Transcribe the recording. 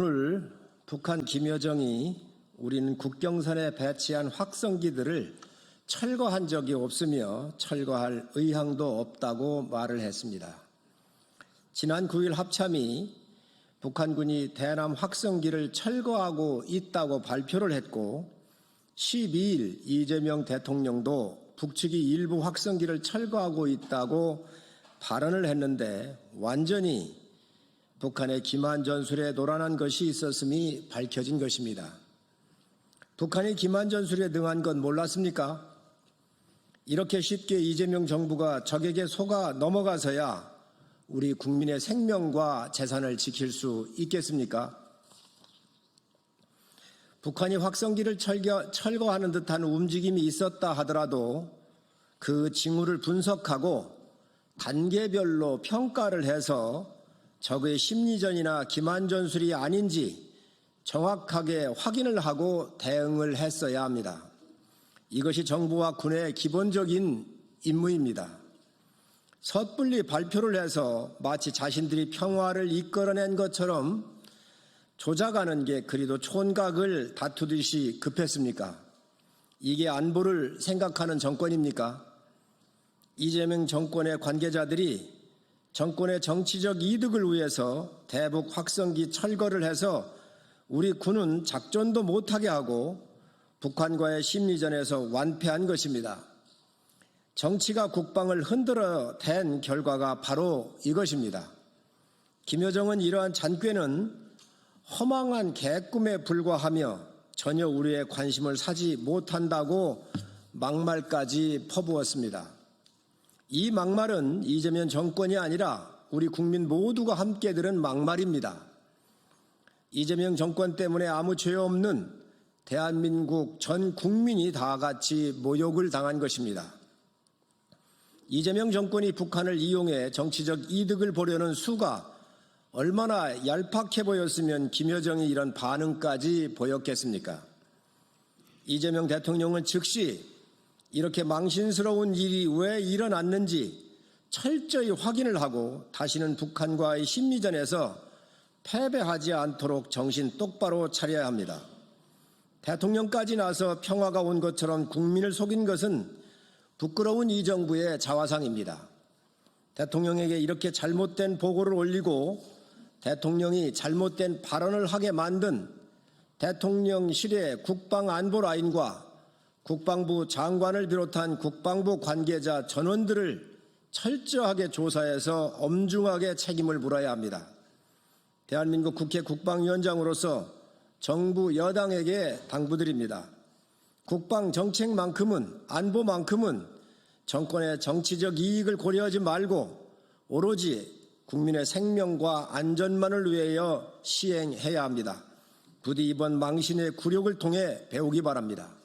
오늘 북한 김여정이 우리는 국경선에 배치한 확성기들을 철거한 적이 없으며 철거할 의향도 없다고 말을 했습니다. 지난 9일 합참이 북한군이 대남 확성기를 철거하고 있다고 발표를 했고 12일 이재명 대통령도 북측이 일부 확성기를 철거하고 있다고 발언을 했는데 완전히 북한의 기만 전술에 노란한 것이 있었음이 밝혀진 것입니다. 북한이 기만 전술에 능한 건 몰랐습니까? 이렇게 쉽게 이재명 정부가 적에게 속아 넘어가서야 우리 국민의 생명과 재산을 지킬 수 있겠습니까? 북한이 확성기를 철거, 철거하는 듯한 움직임이 있었다 하더라도 그 징후를 분석하고 단계별로 평가를 해서 적의 심리전이나 기만전술이 아닌지 정확하게 확인을 하고 대응을 했어야 합니다. 이것이 정부와 군의 기본적인 임무입니다. 섣불리 발표를 해서 마치 자신들이 평화를 이끌어낸 것처럼 조작하는 게 그리도 촌각을 다투듯이 급했습니까? 이게 안보를 생각하는 정권입니까? 이재명 정권의 관계자들이 정권의 정치적 이득을 위해서 대북 확성기 철거를 해서 우리 군은 작전도 못하게 하고 북한과의 심리전에서 완패한 것입니다. 정치가 국방을 흔들어 댄 결과가 바로 이것입니다. 김여정은 이러한 잔꾀는 허망한 개꿈에 불과하며 전혀 우리의 관심을 사지 못한다고 막말까지 퍼부었습니다. 이 막말은 이재명 정권이 아니라 우리 국민 모두가 함께 들은 막말입니다. 이재명 정권 때문에 아무 죄 없는 대한민국 전 국민이 다 같이 모욕을 당한 것입니다. 이재명 정권이 북한을 이용해 정치적 이득을 보려는 수가 얼마나 얄팍해 보였으면 김여정이 이런 반응까지 보였겠습니까? 이재명 대통령은 즉시 이렇게 망신스러운 일이 왜 일어났는지 철저히 확인을 하고 다시는 북한과의 심리전에서 패배하지 않도록 정신 똑바로 차려야 합니다. 대통령까지 나서 평화가 온 것처럼 국민을 속인 것은 부끄러운 이 정부의 자화상입니다. 대통령에게 이렇게 잘못된 보고를 올리고 대통령이 잘못된 발언을 하게 만든 대통령실의 국방안보 라인과 국방부 장관을 비롯한 국방부 관계자 전원들을 철저하게 조사해서 엄중하게 책임을 물어야 합니다. 대한민국 국회 국방위원장으로서 정부 여당에게 당부드립니다. 국방 정책만큼은 안보만큼은 정권의 정치적 이익을 고려하지 말고 오로지 국민의 생명과 안전만을 위하여 시행해야 합니다. 부디 이번 망신의 굴욕을 통해 배우기 바랍니다.